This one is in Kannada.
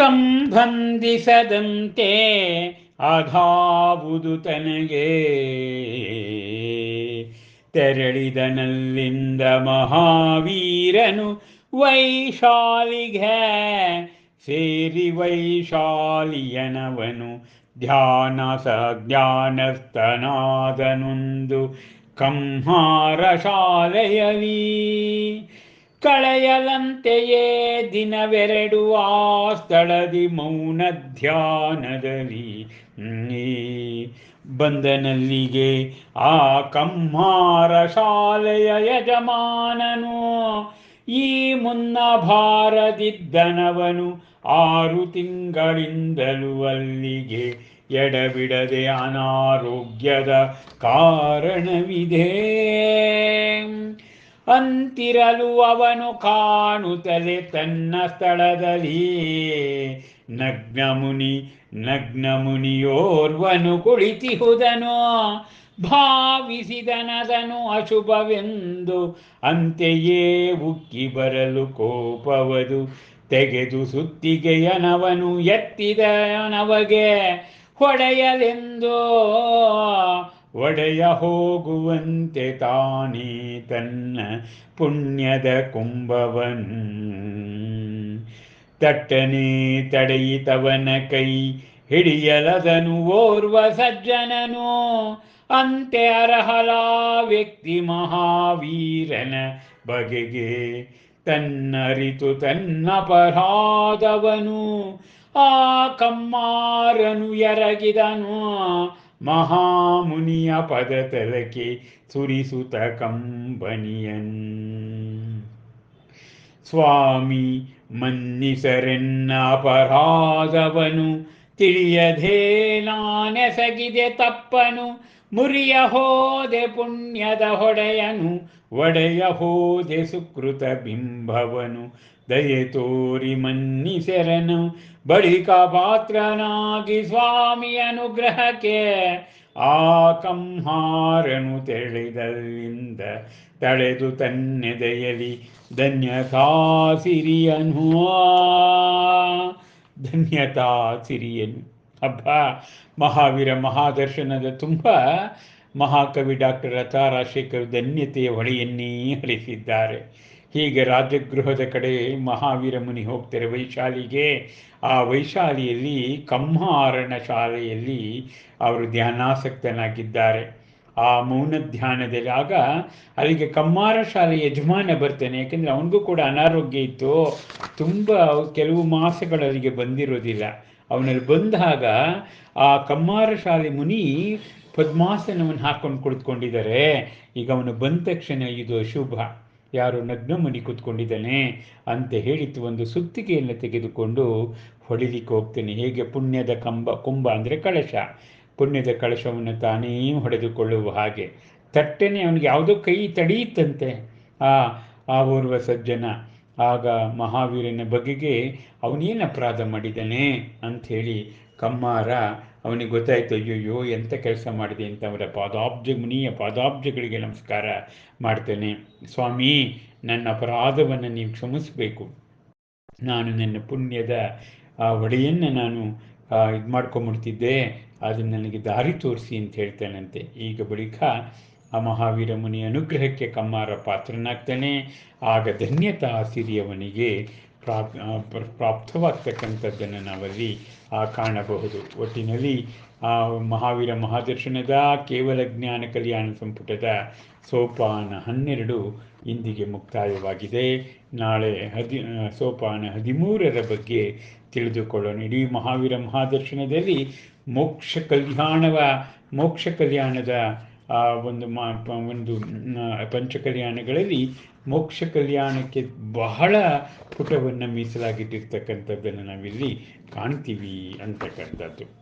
ಸಂಬಂಧಿಸದಂತೆ ಅಧಾವುದು ತನಗೆ. ತೆರಳಿದನಲ್ಲಿಂದ ಮಹಾವೀರನು ವೈಶಾಲಿಗೆ ಸೇರಿ ವೈಶಾಲಿಯನವನು ಧ್ಯಾನ ಜ್ಞಾನಸ್ಥನಾದನೊಂದು ಕಂಹಾರ ಶಾಲೆಯಲಿ ಕಳೆಯಲಂತೆಯೇ ದಿನವೆರಡು ಆ ಸ್ಥಳದಿ ಮೌನ ಧ್ಯಾನದಲ್ಲಿ ಬಂದನಲ್ಲಿಗೆ ಆ ಕಮ್ಮಾರ ಶಾಲೆಯ ಯಜಮಾನನು. ಈ ಮುನ್ನ ಭಾರದಿದ್ದನವನು ಆರು ತಿಂಗಳಿಂದಲೂ ಅಲ್ಲಿಗೆ ಎಡಬಿಡದೆ ಅನಾರೋಗ್ಯದ ಕಾರಣವಿದೆ. ಅಂತಿರಲು ಅವನು ಕಾಣುತ್ತಲೆ ತನ್ನ ಸ್ಥಳದಲ್ಲಿ. ನಗ್ನ ಮುನಿ ನಗ್ನ ಮುನಿಯೋರ್ವನು ಕುಳಿತಿಹುದನು. ಭಾವಿಸಿದನದನು ಅಶುಭವೆಂದು ಅಂತೆಯೇ ಉಕ್ಕಿ ಬರಲು ಕೋಪವದು. ತೆಗೆದು ಸುತ್ತಿಗೆಯನವನು ಎತ್ತಿದನವಗೆ ಹೊಡೆಯಲೆಂದು. ಒಡೆಯ ಹೋಗುವಂತೆ ತಾನೇ ತನ್ನ ಪುಣ್ಯದ ಕುಂಭವನ್. ತಟ್ಟನೆ ತಡೆಯಿತವನ ಕೈ ಹಿಡಿಯಲದನು ಓರ್ವ ಸಜ್ಜನನು. ಅಂತೆ ಅರ್ಹಲ ವ್ಯಕ್ತಿ ಮಹಾವೀರನ ಬಗೆಗೆ ತನ್ನರಿತು ತನ್ನಪರಾಧವನು ಆ ಕಮ್ಮಾರನು ಎರಗಿದನು. ಮಹಾಮುನಿಯ ಪದ ತಲಕೆ ಸುರಿಸುತ ಕಂಬನಿಯನ್. ಸ್ವಾಮಿ ಮನ್ನಿಸರೆನ್ನ ಅಪರಾಧವನು, ತಿಳಿಯದೆ ನಾನೆಸಗಿದೆ ತಪ್ಪನು, ಮುರಿಯ ಹೋದೆ ಪುಣ್ಯದ ಹೊಡೆಯನು, ಒಡೆಯ ಹೋದೆ ಸುಕೃತ ಬಿಂಬವನು ದಯೆ ತೋರಿ ಮನ್ನಿಸೆರನು ಬಳಿಕ ಪಾತ್ರನಾಗಿ ಸ್ವಾಮಿ ಅನುಗ್ರಹಕ್ಕೆ ಆ ಕಂಹಾರನು ತೆರಳಿದಲ್ಲಿಂದ ತಳೆದು ತನ್ನೆದೆಯಲಿ ಧನ್ಯ ಸಿರಿಯನು ಧನ್ಯತಾ ಸಿರಿಯನು ಹಬ್ಬ ಮಹಾವೀರ ಮಹಾದರ್ಶನದ ತುಂಬ ಮಹಾಕವಿ ಡಾಕ್ಟರ್ ಲತಾ ರಾಜಶೇಖರ್ ಧನ್ಯತೆಯ ಹೊಳೆಯನ್ನೇ ಹರಿಸಿದ್ದಾರೆ ಹೀಗೆ ರಾಜಗೃಹದ ಕಡೆ ಮಹಾವೀರ ಮುನಿ ಹೋಗ್ತಾರೆ ವೈಶಾಲಿಗೆ. ಆ ವೈಶಾಲಿಯಲ್ಲಿ ಕಮ್ಮಾರಣ ಶಾಲೆಯಲ್ಲಿ ಅವರು ಧ್ಯಾನಾಸಕ್ತನಾಗಿದ್ದಾರೆ. ಆ ಮೌನ ಧ್ಯಾನದಲ್ಲಿ ಆಗ ಅಲ್ಲಿಗೆ ಕಮ್ಮಾರ ಶಾಲೆ ಯಜಮಾನ ಬರ್ತಾನೆ, ಯಾಕೆಂದರೆ ಅವನಿಗೂ ಕೂಡ ಅನಾರೋಗ್ಯ ಇತ್ತು. ತುಂಬ ಕೆಲವು ಮಾಸಗಳು ಅಲ್ಲಿಗೆ ಬಂದಿರೋದಿಲ್ಲ. ಅವನಲ್ಲಿ ಬಂದಾಗ ಆ ಕಮ್ಮಾರ ಶಾಲೆ ಮುನಿ ಪದ್ಮಾಸನವನ್ನು ಹಾಕೊಂಡು ಕುಳಿತುಕೊಂಡಿದ್ದಾರೆ. ಈಗ ಅವನು ಬಂದ ತಕ್ಷಣ ಇದು ಅಶುಭ. ಯಾರು ನಗ್ನ ಮನಿ ಕೂತ್ಕೊಂಡಿದ್ದಾನೆ ಅಂತ ಹೇಳಿತು ಒಂದು ಸುತ್ತಿಗೆಯನ್ನು ತೆಗೆದುಕೊಂಡು ಹೊಡಿಲಿಕ್ಕೆ ಹೋಗ್ತೇನೆ. ಹೇಗೆ? ಪುಣ್ಯದ ಕಂಬ ಕುಂಭ ಅಂದರೆ ಕಳಶ. ಪುಣ್ಯದ ಕಳಶವನ್ನು ತಾನೇ ಹೊಡೆದುಕೊಳ್ಳುವ ಹಾಗೆ. ತಟ್ಟೆನೆ ಅವನಿಗೆ ಯಾವುದೋ ಕೈ ತಡೆಯುತ್ತಂತೆ ಆ ಆ ಓರ್ವ ಸಜ್ಜನ. ಆಗ ಮಹಾವೀರನ ಬಗೆಗೆ ಅವನೇನು ಅಪರಾಧ ಮಾಡಿದ್ದಾನೆ ಅಂಥೇಳಿ ಕಮ್ಮಾರ, ಅವನಿಗೆ ಗೊತ್ತಾಯಿತು, ಅಯ್ಯೋಯ್ಯೋ ಎಂಥ ಕೆಲಸ ಮಾಡಿದೆ ಅಂತ ಅವರ ಪಾದಾಬ್ಜ, ಮುನಿಯ ಪಾದಾಬ್ಜಗಳಿಗೆ ನಮಸ್ಕಾರ ಮಾಡ್ತೇನೆ. ಸ್ವಾಮಿ, ನನ್ನ ಅಪರಾಧವನ್ನು ನೀವು ಕ್ಷಮಿಸಬೇಕು. ನಾನು ನನ್ನ ಪುಣ್ಯದ, ಆ, ಒಡೆಯನ್ನು ನಾನು ಇದು ಮಾಡ್ಕೊಂಬಿಡ್ತಿದ್ದೆ. ಅದು ನನಗೆ ದಾರಿ ತೋರಿಸಿ ಅಂತ ಹೇಳ್ತಾನಂತೆ. ಈಗ ಬಳಿಕ ಆ ಮಹಾವೀರ ಮುನಿ ಅನುಗ್ರಹಕ್ಕೆ ಕಮ್ಮಾರ ಪಾತ್ರನಾಗ್ತಾನೆ. ಆಗ ಧನ್ಯತಾ ಸಿರಿಯವನಿಗೆ ಪ್ರಾಪ್ ಪ್ರಾಪ್ತವಾಗ್ತಕ್ಕಂಥದ್ದನ್ನು ನಾವಲ್ಲಿ ಕಾಣಬಹುದು. ಒಟ್ಟಿನಲ್ಲಿ, ಆ, ಮಹಾವೀರ ಮಹಾದರ್ಶನದ, ಕೇವಲ ಜ್ಞಾನ ಕಲ್ಯಾಣ ಸಂಪುಟದ ಸೋಪಾನ ಹನ್ನೆರಡು ಇಂದಿಗೆ ಮುಕ್ತಾಯವಾಗಿದೆ. ನಾಳೆ ಹದಿ ಸೋಪಾನ ಹದಿಮೂರರ ಬಗ್ಗೆ ತಿಳಿದುಕೊಳ್ಳೋಣ. ಇಡೀ ಮಹಾವೀರ ಮಹಾದರ್ಶನದಲ್ಲಿ ಮೋಕ್ಷ ಕಲ್ಯಾಣವ ಮೋಕ್ಷ ಕಲ್ಯಾಣದ ಆ ಒಂದು ಮಾ ಒಂದು ಪಂಚಕಲ್ಯಾಣಗಳಲ್ಲಿ ಮೋಕ್ಷ ಕಲ್ಯಾಣಕ್ಕೆ ಬಹಳ ಪುಟವನ್ನು ಮೀಸಲಾಗಿಟ್ಟಿರ್ತಕ್ಕಂಥದ್ದನ್ನು ನಾವಿಲ್ಲಿ ಕಾಣ್ತೀವಿ ಅಂತಕ್ಕಂಥದ್ದು.